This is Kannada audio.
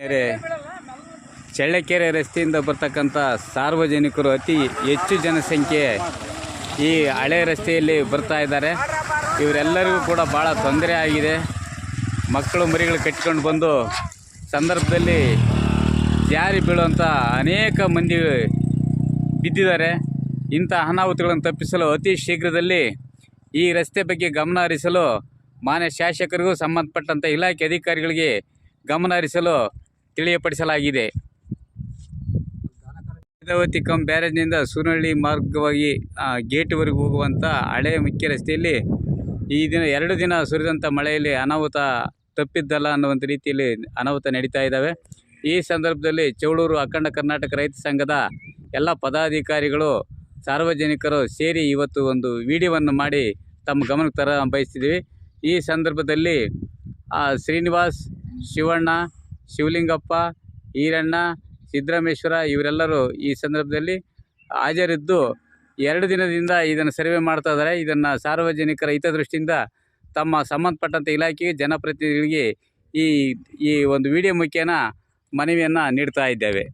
ಕೆರೆ, ಚಳ್ಳಕೆರೆ ರಸ್ತೆಯಿಂದ ಬರ್ತಕ್ಕಂಥ ಸಾರ್ವಜನಿಕರು ಅತಿ ಹೆಚ್ಚು ಜನಸಂಖ್ಯೆ ಈ ಹಳೆ ರಸ್ತೆಯಲ್ಲಿ ಬರ್ತಾ ಇದ್ದಾರೆ. ಇವರೆಲ್ಲರಿಗೂ ಕೂಡ ಭಾಳ ತೊಂದರೆ ಆಗಿದೆ. ಮಕ್ಕಳು ಮರಿಗಳು ಕಟ್ಕೊಂಡು ಬಂದು ಸಂದರ್ಭದಲ್ಲಿ ಜಾರಿ ಬೀಳುವಂಥ ಅನೇಕ ಮಂದಿ ಬಿದ್ದಿದ್ದಾರೆ. ಇಂಥ ಅನಾಹುತಗಳನ್ನು ತಪ್ಪಿಸಲು ಅತಿ ಶೀಘ್ರದಲ್ಲಿ ಈ ರಸ್ತೆ ಬಗ್ಗೆ ಗಮನ ಹರಿಸಲು ಮಾನ್ಯ ಶಾಸಕರಿಗೂ ಸಂಬಂಧಪಟ್ಟಂಥ ಇಲಾಖೆ ಅಧಿಕಾರಿಗಳಿಗೆ ಗಮನ ಹರಿಸಲು ತಿಳಿಯಪಡಿಸಲಾಗಿದೆ. ವೇದಾವತಿ ಕಂ ಬ್ಯಾರೇಜ್ನಿಂದ ಸೂನಹಳ್ಳಿ ಮಾರ್ಗವಾಗಿ ಗೇಟ್ವರೆಗೂ ಹೋಗುವಂಥ ಹಳೆಯ ಮುಖ್ಯ ರಸ್ತೆಯಲ್ಲಿ ಈ ದಿನ, ಎರಡು ದಿನ ಸುರಿದಂಥ ಮಳೆಯಲ್ಲಿ ಅನಾಹುತ ತಪ್ಪಿದ್ದಲ್ಲ ಅನ್ನುವಂಥ ರೀತಿಯಲ್ಲಿ ಅನಾಹುತ ನಡೀತಾ ಇದ್ದಾವೆ. ಈ ಸಂದರ್ಭದಲ್ಲಿ ಚೌಳೂರು ಅಖಂಡ ಕರ್ನಾಟಕ ರೈತ ಸಂಘದ ಎಲ್ಲ ಪದಾಧಿಕಾರಿಗಳು, ಸಾರ್ವಜನಿಕರು ಸೇರಿ ಇವತ್ತು ಒಂದು ವಿಡಿಯೋವನ್ನು ಮಾಡಿ ತಮ್ಮ ಗಮನಕ್ಕೆ ತರ ಬಯಸ್ತಿದ್ದೀವಿ ಈ ಸಂದರ್ಭದಲ್ಲಿ ಶ್ರೀನಿವಾಸ್ ಶಿವಣ್ಣ, ಶಿವಲಿಂಗಪ್ಪ, ಈರಣ್ಣ, ಸಿದ್ದರಾಮೇಶ್ವರ ಇವರೆಲ್ಲರೂ ಈ ಸಂದರ್ಭದಲ್ಲಿ ಹಾಜರಿದ್ದು ಎರಡು ದಿನದಿಂದ ಇದನ್ನು ಸರ್ವೆ ಮಾಡ್ತಾ ಇದ್ದಾರೆ. ಇದನ್ನು ಸಾರ್ವಜನಿಕರ ಹಿತದೃಷ್ಟಿಯಿಂದ ತಮ್ಮ ಸಂಬಂಧಪಟ್ಟಂಥ ಇಲಾಖೆಗೆ ಜನಪ್ರತಿನಿಧಿಗಳಿಗೆ ಈ ಈ ಒಂದು ವಿಡಿಯೋ ಮುಖೇನ ಮನವಿಯನ್ನು ನೀಡ್ತಾ ಇದ್ದೇವೆ.